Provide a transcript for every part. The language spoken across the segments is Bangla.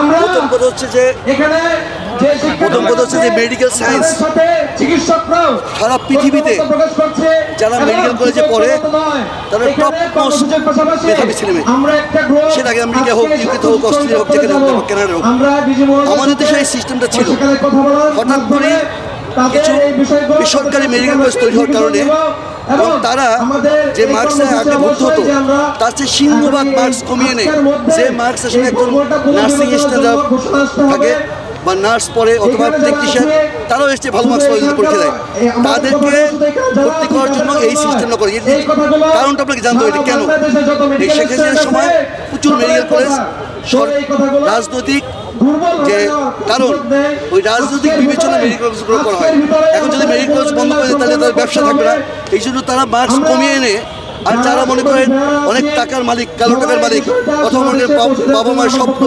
আমরা প্রথম কথা হচ্ছে যে এখানে প্রথম কথা হচ্ছে যে medical science চিকিৎসকরাও সারা পৃথিবীতে যারা college এ পড়ে, তারা মেধাবী ছেলেমেয়ে। আমরা সেটা আগে আমেরিকা হোক, UK তে হোক, অস্ট্রেলিয়া হোক, যেখানে হোক, হোক। আমাদের দেশে এই systemটা ছিল। হঠাৎ করে কিছু বেসরকারি মেডিকেল কলেজ তৈরি হওয়ার কারণে এবং তারা যে মার্কসে আগে ভর্তি হতো তার চেয়ে সিংহভাগ মার্কস কমিয়ে নেয় যে মার্কস আসলে একজন নার্সিং স্টুডেন্ট যারা থাকে বা নার্স পড়ে অথবা টেকনিশিয়ান তারাও এসছে ভালো মার্কস পরীক্ষা দেয়। তাদেরকে ভর্তি করার জন্য এই সিস্টেমটা করে কারণটা আপনাকে জানতে হবে কেন? এই শেখ হাসিনার সময় প্রচুর মেডিকেল কলেজ রাজনৈতিক যে কারণ, ওই রাজনৈতিক বিবেচনা মেডিকেল কলেজগুলো করা হয়। এখন যদি মেডিকেল কলেজ বন্ধ করে তাহলে তাদের ব্যবসা থাকবে না। এই জন্য তারা মার্কস কমিয়ে এনে আর যারা মনে করেন অনেক টাকার মালিক, কালো টাকার মালিক, অথবা মনে বাবা মায়ের স্বপ্ন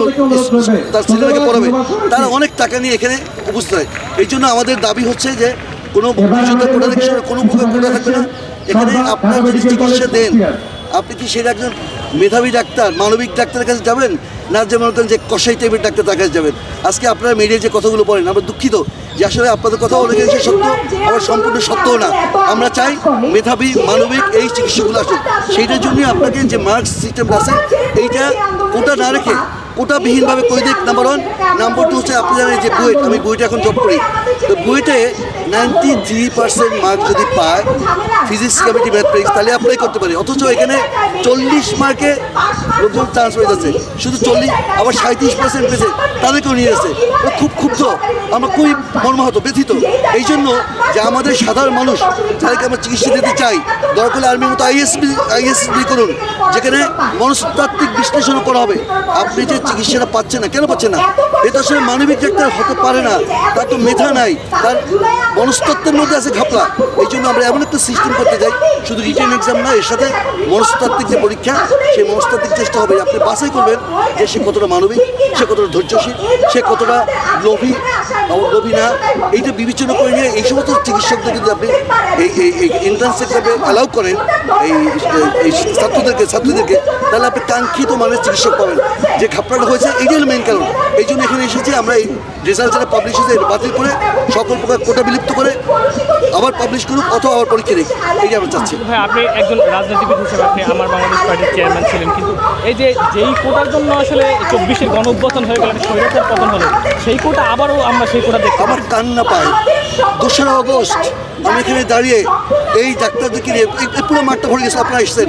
তার ছেলেটাকে পড়াবে, তারা অনেক টাকা নিয়ে এখানে উপস্থিত হয়। এই জন্য আমাদের দাবি হচ্ছে যে কোনো মুক্তিযুদ্ধ কোটা শুরু কোনো প্রকার কোটা থাকবে না। এখানে আপনার যদি চিকিৎসা দেন, আপনি কি সেটা একজন মেধাবী ডাক্তার, মানবিক ডাক্তারের কাছে যাবেন? না যে মনে করেন যে কষাই টাইপের ডাক্তার তার কাছে যাবেন? আজকে আপনারা মিডিয়ায় যে কথাগুলো বলেন, আমরা দুঃখিত। যে আসলে আপনাদের কথা অনেকে সে সত্য আবার সম্পূর্ণ সত্যও না। আমরা চাই মেধাবী মানবিক এই চিকিৎসাগুলো আসুক। সেইটার জন্যই আপনাকে যে মার্কস সিস্টেমটা আছে এইটা কোটা না রেখে কোটাবিহীনভাবে করে দিক। নাম্বার ওয়ান নাম্বার টু হচ্ছে আপনি জানেন যে বুয়েট আমি বুয়েটে এখন জব করি। তো বুয়েটে নাইনটি থ্রি পার্সেন্ট মার্ক যদি পায় ফিজিক্স কেমিস্ট্রি ম্যাথমেটিক্স তাহলে অ্যাপ্লাই করতে পারি। অথচ এখানে চল্লিশ মার্কে লোকজন চান্স হয়ে যাচ্ছে। শুধু চল্লিশ, আবার সাঁত্রিশ পার্সেন্ট পেয়েছে তাদেরকেও নিয়ে এসেছে খুব ক্ষুব্ধ। আমরা খুবই মর্মাহত, ব্যথিত। এই জন্য যে আমাদের সাধারণ মানুষ যাদেরকে আমরা চিকিৎসা দিতে চাই দরকার আর্মির মতো আইএসবি আইএসবি করুন, যেখানে মনস্তাত্ত্বিক বিশ্লেষণও করা হবে। আপনি যে চিকিৎসাটা পাচ্ছেন না, কেন পাচ্ছেন না? এটা আসলে মানবিক ডাক্তার হতে পারে না। তার তো মেধা নাই। তার মনস্তত্ত্বের মধ্যে আছে ঘাপলা। এই জন্য আমরা এমন একটা সিস্টেম করতে যাই শুধু রিটেন এক্সাম না, এর সাথে মনস্তাত্ত্বিক যে পরীক্ষা, সেই মনস্তাত্ত্বিক চেষ্টা হবে আপনি বাসাই করবেন যে সে কতটা মানবিক, সে কতটা ধৈর্যশীল, সে কতটা লোভী আবার লোভী না এইটা বিবেচনা করে নিয়ে এই সমস্ত চিকিৎসকদের যদি আপনি এই এই এই এন্ট্রান্স অ্যালাউ করেন, এই এই ছাত্রদেরকে, ছাত্রীদেরকে, তাহলে আপনি কাঙ্ক্ষিত মানের চিকিৎসক পাবেন। যে ঘাপড়াটা হয়েছে, এইটাই হলো মেন কারণ। এই জন্য এখানে এসেছি, আমরা এই রেজাল্ট যারা পাবলিশ হয়েছে এটা বাতিল করে সকল প্রকার কোটা বিলুপ্ত করে আবার পাবলিশ করুক অথবা আবার পরীক্ষা দিক। এইটা আমরা চাচ্ছি। ভাই, আপনি একজন রাজনীতিবিদ হিসেবে আপনি আমার বাংলাদেশ পার্টির চেয়ারম্যান ছিলেন, কিন্তু এই যে, যেই কোটার জন্য আসলে চব্বিশে গণ হয়ে গেল পতন হলো, সেই কোটা আবারও আমরা সেই কোটা দেখতে আমার কান্না পায় দোসরা অগস্ট আমি এখানে দাঁড়িয়ে এই ডাক্তারদেরকে নিয়ে পুরো মাঠটা ভরে গেছে আপনারা এসছেন।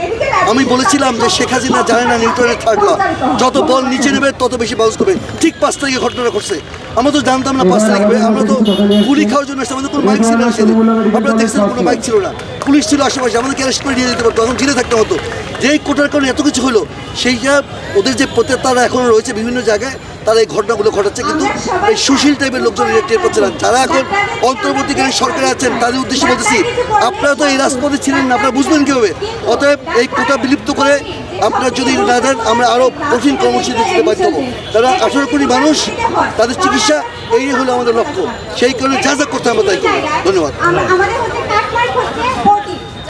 আমি বলেছিলাম যে শেখ হাসিনা জানে না নিউটনের থার্ড ল যত বল নিচে নেবে তত বেশি বাউন্স করবে। ঠিক পাঁচ তারিখে ঘটনাটা ঘটছে। আমরা তো জানতাম না পাঁচ তারিখে। আমরা তো গুলি খাওয়ার জন্য এসে আমাদের কোনো মাইক ছিল না সেদিন। আপনারা দেখছেন কোনো মাইক ছিল না। পুলিশ ছিল আশেপাশে আমাদেরকে অ্যারেস্ট করে নিয়ে যেতে পারতো এখন জেলে থাকতে হতো। যেই কোটার কারণে এত কিছু হলো সেইটা ওদের যে প্রত্যেকতারা এখনও রয়েছে বিভিন্ন জায়গায় তারা এই ঘটনাগুলো ঘটাচ্ছে কিন্তু এই সুশীল টাইপের লোকজন টের পাচ্ছে না। যারা এখন অন্তর্বর্তীকালীন সরকারে আছেন তাদের উদ্দেশ্যে বলতেছি আপনারা তো এই রাজপথে ছিলেন না আপনারা বুঝবেন কীভাবে? অতএব এই কোটা বিলুপ্ত করে আপনারা যদি না দেন আমরা আরও কঠিন কর্মসূচি দিতে বাধ্য হব। তারা আঠারো কোটি মানুষ তাদের চিকিৎসা এই হলো আমাদের লক্ষ্য। সেই কারণে যা যা করতে আমরা তাই করব। ধন্যবাদ।